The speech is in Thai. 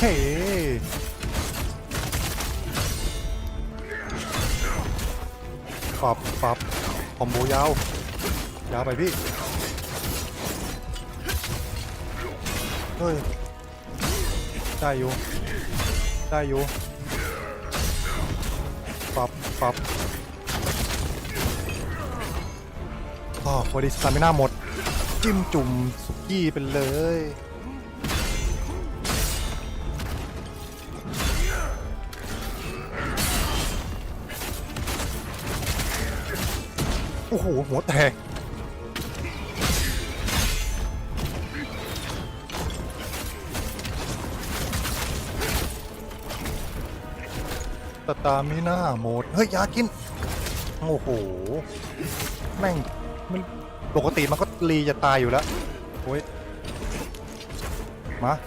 เฮ้ปับปับคอมโบยาว ยาวไปพี่ เฮ้ย ได้อยู่ ได้อยู่ปับปับอ๋อพอดีสตามิน่าหมด จิ้มจุ่มสุกี้ไปเลย โอ้โห หัวแตกสตามิน่าหมด เฮ้ย ยากิน โอ้โห แม่งมันปกติมันก็รีจะตายอยู่แล้ว โอ้ย มา